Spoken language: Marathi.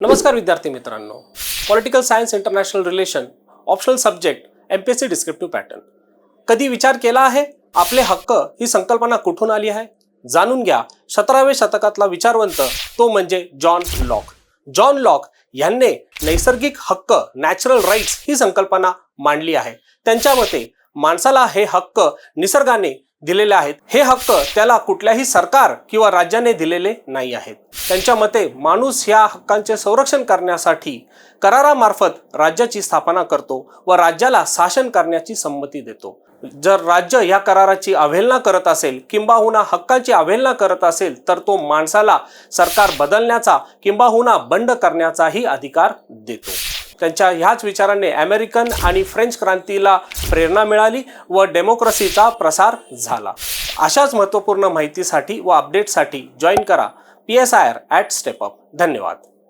नमस्कार विद्यार्थी मित्रांनो. Political science international relation optional subject M P S C descriptive pattern कधी विचार केला आहे? आपले हक्क ही संकल्पना कुठून आली आहे? जाणून घ्या सतराव्या शतकातला विचारवंत तो म्हणजे जॉन लॉक. जॉन लॉक यांनी नैसर्गिक हक्क नॅचरल राईट्स ही संकल्पना मांडली आहे. त्यांच्या मते माणसाला हे हक्क निसर्गाने दिलेले आहेत. हे हक्क त्याला कुठल्याही सरकार किंवा राज्याने दिलेले नाही आहेत. त्यांच्या मते माणूस ह्या हक्कांचे संरक्षण करण्यासाठी करारामार्फत राज्याची स्थापना करतो व राज्याला शासन करण्याची संमती देतो. जर राज्य या कराराची अवहेलना करत असेल किंबाहुना हक्काची अवहेलना करत असेल तर तो माणसाला सरकार बदलण्याचा किंबाहुना बंड करण्याचाही अधिकार देतो. त्यांच्या ह्याच विचाराने अमेरिकन आणि फ्रेंच क्रांतीला प्रेरणा मिळाली व डेमोक्रेसीचा प्रसार झाला. अशाच महत्त्वपूर्ण माहितीसाठी व अपडेटसाठी जॉईन करा P S I R at StepUp धन्यवाद.